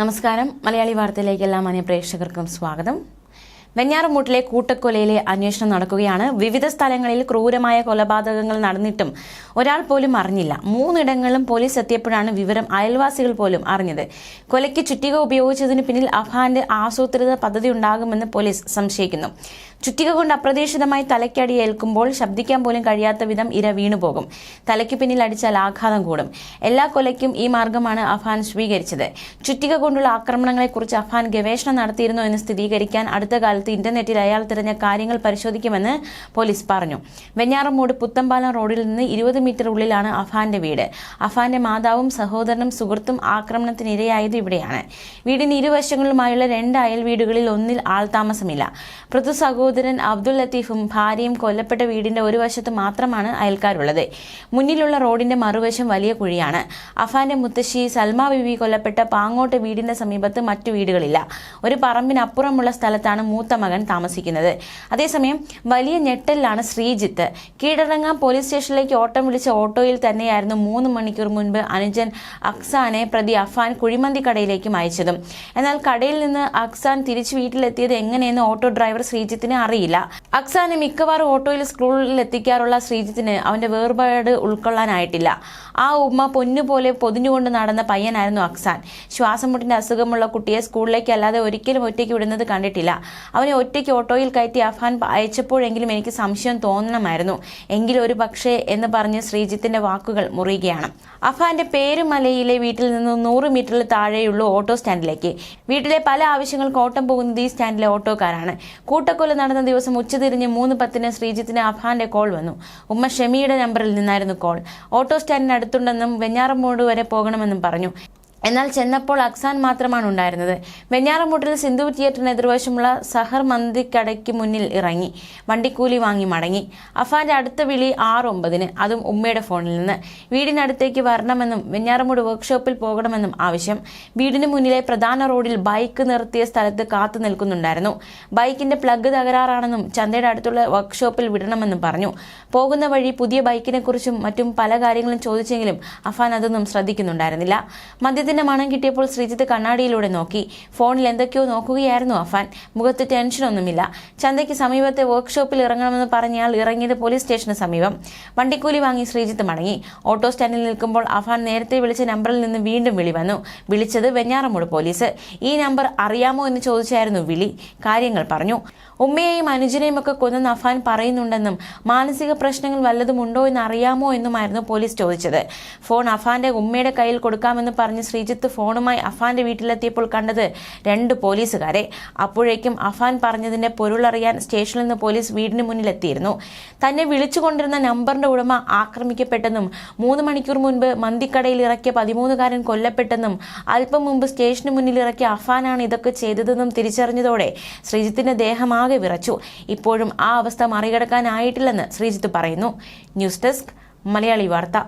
നമസ്കാരം. മലയാളി വാർത്തയിലേക്ക് എല്ലാ മാന്യ പ്രേക്ഷകർക്കും സ്വാഗതം. വെഞ്ഞാറമൂട്ടിലെ കൂട്ടക്കൊലയിലെ അന്വേഷണം നടക്കുകയാണ്. വിവിധ സ്ഥലങ്ങളിൽ ക്രൂരമായ കൊലപാതകങ്ങൾ നടന്നിട്ടും ഒരാൾ പോലും അറിഞ്ഞില്ല. മൂന്നിടങ്ങളിലും പോലീസ് എത്തിയപ്പോഴാണ് വിവരം അയൽവാസികൾ പോലും അറിഞ്ഞത്. കൊലയ്ക്ക് ചുറ്റിക ഉപയോഗിച്ചതിന് പിന്നിൽ അഫാന്റെ ആസൂത്രിത പദ്ധതി ഉണ്ടാകുമെന്ന് പോലീസ് സംശയിക്കുന്നു. ചുറ്റിക കൊണ്ട് അപ്രതീക്ഷിതമായി തലയ്ക്കടി ഏൽക്കുമ്പോൾ ശബ്ദിക്കാൻ പോലും കഴിയാത്ത വിധം ഇര വീണുപോകും. തലയ്ക്ക് പിന്നിൽ അടിച്ചാൽ ആഘാതം കൂടും. എല്ലാ കൊലയ്ക്കും ഈ മാർഗമാണ് അഫാൻ സ്വീകരിച്ചത്. ചുറ്റിക കൊണ്ടുള്ള ആക്രമണങ്ങളെക്കുറിച്ച് അഫാൻ ഗവേഷണം നടത്തിയിരുന്നു എന്ന് സ്ഥിരീകരിക്കാൻ അടുത്ത കാലത്ത് ഇന്റർനെറ്റിൽ അയാൾ തിരഞ്ഞ കാര്യങ്ങൾ പരിശോധിക്കുമെന്ന് പോലീസ് പറഞ്ഞു. വെഞ്ഞാറമൂട് പുത്തമ്പാലം റോഡിൽ നിന്ന് ഇരുപത് മീറ്റർ ഉള്ളിലാണ് അഫാന്റെ വീട്. അഫാന്റെ മാതാവും സഹോദരനും സുഹൃത്തും ആക്രമണത്തിനിരയായത് ഇവിടെയാണ്. വീടിന് ഇരുവശങ്ങളുമായുള്ള രണ്ട് അയൽ വീടുകളിൽ ഒന്നിൽ ആൾതാമസമില്ല പൃഥു സഹോദരൻ അബ്ദുൽ ലത്തീഫും ഭാര്യയും കൊല്ലപ്പെട്ട വീടിന്റെ ഒരു വശത്ത് മാത്രമാണ് അയൽക്കാരുള്ളത്. മുന്നിലുള്ള റോഡിന്റെ മറുവശം വലിയ കുഴിയാണ്. അഫാന്റെ മുത്തശ്ശി സൽമ ബിബി കൊല്ലപ്പെട്ട പാങ്ങോട്ട് വീടിന്റെ സമീപത്ത് മറ്റു വീടുകളില്ല. ഒരു പറമ്പിനപ്പുറമുള്ള സ്ഥലത്താണ് മൂത്ത മകൻ താമസിക്കുന്നത്. അതേസമയം വലിയ ഞെട്ടലിലാണ് ശ്രീജിത്ത്. കീഴടങ്ങാം പോലീസ് സ്റ്റേഷനിലേക്ക് ഓട്ടം വിളിച്ച ഓട്ടോയിൽ തന്നെയായിരുന്നു മൂന്ന് മണിക്കൂർ മുൻപ് അനുജൻ അക്സാനെ പ്രതി അഫാൻ കുഴിമന്തി കടയിലേക്കും അയച്ചതും. എന്നാൽ കടയിൽ നിന്ന് അക്സാൻ തിരിച്ചു വീട്ടിലെത്തിയത് എങ്ങനെയെന്ന് ഓട്ടോ ഡ്രൈവർ ശ്രീജിത്തിന് അറിയില്ല. അക്സാനെ മിക്കവാറും ഓട്ടോയിൽ സ്കൂളിൽ എത്തിക്കാറുള്ള ശ്രീജിത്തിന് അവന്റെ വേർപാട് ഉൾക്കൊള്ളാനായിട്ടില്ല. ആ ഉമ്മ പൊന്നുപോലെ പൊതിഞ്ഞുകൊണ്ട് നടന്ന പയ്യനായിരുന്നു അക്സാൻ. ശ്വാസം മുട്ടിന്റെ അസുഖമുള്ള കുട്ടിയെ സ്കൂളിലേക്ക് അല്ലാതെ ഒരിക്കലും ഒറ്റയ്ക്ക് വിടുന്നത് കണ്ടിട്ടില്ല. അവനെ ഒറ്റയ്ക്ക് ഓട്ടോയിൽ കയറ്റി അഫാൻ അയച്ചപ്പോഴെങ്കിലും എനിക്ക് സംശയം തോന്നണമായിരുന്നു. എങ്കിലും ഒരു പക്ഷേ എന്ന് പറഞ്ഞ് ശ്രീജിത്തിന്റെ വാക്കുകൾ മുറിയുകയാണ്. അഫാന്റെ പേരുമലയിലെ വീട്ടിൽ നിന്ന് നൂറ് മീറ്ററിൽ താഴെയുള്ള ഓട്ടോ സ്റ്റാൻഡിലേക്ക്. വീട്ടിലെ പല ആവശ്യങ്ങൾക്ക് ഓട്ടം പോകുന്നത് ഈ സ്റ്റാൻഡിലെ ഓട്ടോക്കാരാണ്. കൂട്ടക്കൊല നടന്ന ദിവസം ഉച്ചതിരിഞ്ഞ് മൂന്ന് പത്തിന് ശ്രീജിത്തിന് അഫാന്റെ കോൾ വന്നു. ഉമ്മ ഷെമിയുടെ നമ്പറിൽ നിന്നായിരുന്നു കോൾ. ഓട്ടോ സ്റ്റാൻഡിന് അടുത്തുണ്ടെന്നും വെഞ്ഞാറമൂട് വരെ പോകണമെന്നും പറഞ്ഞു. എന്നാൽ ചെന്നപ്പോൾ അക്സാൻ മാത്രമാണ് ഉണ്ടായിരുന്നത്. വെഞ്ഞാറമൂട്ടിൽ സിന്ധു തിയേറ്ററിന് എതിർവശമുള്ള സഹർ മന്തിക്കടയ്ക്ക് മുന്നിൽ ഇറങ്ങി വണ്ടിക്കൂലി വാങ്ങി മടങ്ങി. അഫാന്റെ അടുത്ത വിളി ആറ് ഒമ്പതിന് അതും ഉമ്മയുടെ ഫോണിൽ നിന്ന്. വീടിനടുത്തേക്ക് വരണമെന്നും വെഞ്ഞാറമൂട് വർക്ക്ഷോപ്പിൽ പോകണമെന്നും ആവശ്യം. വീടിന് മുന്നിലെ പ്രധാന റോഡിൽ ബൈക്ക് നിർത്തിയ സ്ഥലത്ത് കാത്തു നിൽക്കുന്നുണ്ടായിരുന്നു. ബൈക്കിന്റെ പ്ലഗ് തകരാറാണെന്നും ചന്തയുടെ അടുത്തുള്ള വർക്ക്ഷോപ്പിൽ വിടണമെന്നും പറഞ്ഞു. പോകുന്ന വഴി പുതിയ ബൈക്കിനെക്കുറിച്ചും മറ്റും പല കാര്യങ്ങളും ചോദിച്ചെങ്കിലും അഫാൻ അതൊന്നും ശ്രദ്ധിക്കുന്നുണ്ടായിരുന്നില്ല. മദ്യത്തിന്റെ മണം കിട്ടിയപ്പോൾ ശ്രീജിത്ത് കണ്ണാടിയിലൂടെ നോക്കി. ഫോണിൽ എന്തൊക്കെയോ നോക്കുകയായിരുന്നു അഫാൻ. മുഖത്ത് ടെൻഷനൊന്നുമില്ല ചന്തയ്ക്ക് സമീപത്തെ വർക്ക്ഷോപ്പിൽ ഇറങ്ങണമെന്ന് പറഞ്ഞയാൾ ഇറങ്ങിയത് പോലീസ് സ്റ്റേഷന് സമീപം. വണ്ടിക്കൂലി വാങ്ങി ശ്രീജിത്ത് മടങ്ങി. ഓട്ടോ സ്റ്റാൻഡിൽ നിൽക്കുമ്പോൾ അഫാൻ നേരത്തെ വിളിച്ച നമ്പറിൽ നിന്ന് വീണ്ടും വിളി വന്നു. വിളിച്ചത് വെഞ്ഞാറമൂട് പോലീസ്. ഈ നമ്പർ അറിയാമോ എന്ന് ചോദിച്ചായിരുന്നു വിളി. കാര്യങ്ങൾ പറഞ്ഞു. ഉമ്മയെയും അനുജനെയും ഒക്കെ കൊന്നെന്ന് അഫാൻ പറയുന്നുണ്ടെന്നും മാനസിക പ്രശ്നങ്ങൾ വല്ലതും ഉണ്ടോ എന്ന് അറിയാമോ എന്നുമായിരുന്നു പോലീസ് ചോദിച്ചത്. ഫോൺ അഫാന്റെ ഉമ്മയുടെ കയ്യിൽ കൊടുക്കാമെന്ന് പറഞ്ഞ് ശ്രീജിത്ത് ഫോണുമായി അഫാന്റെ വീട്ടിലെത്തിയപ്പോൾ കണ്ടത് രണ്ട് പോലീസുകാരെ. അപ്പോഴേക്കും അഫാൻ പറഞ്ഞതിന്റെ പൊരുളറിയാൻ സ്റ്റേഷനിൽ നിന്ന് പോലീസ് വീടിന് മുന്നിലെത്തിയിരുന്നു. തന്നെ വിളിച്ചുകൊണ്ടിരുന്ന നമ്പറിന്റെ ഉടമ ആക്രമിക്കപ്പെട്ടെന്നും മൂന്ന് മണിക്കൂർ മുൻപ് മന്തിക്കടയിൽ ഇറക്കിയ പതിമൂന്നുകാരൻ കൊല്ലപ്പെട്ടെന്നും അല്പം മുമ്പ് സ്റ്റേഷന് മുന്നിൽ ഇറക്കിയ അഫാനാണ് ഇതൊക്കെ ചെയ്തതെന്നും തിരിച്ചറിഞ്ഞതോടെ ശ്രീജിത്തിന്റെ ദേഹമാകെ വിറച്ചു. ഇപ്പോഴും ആ അവസ്ഥ മറികടക്കാനായിട്ടില്ലെന്ന് ശ്രീജിത്ത് പറയുന്നു. ന്യൂസ് ഡെസ്ക് മലയാളി വാർത്ത.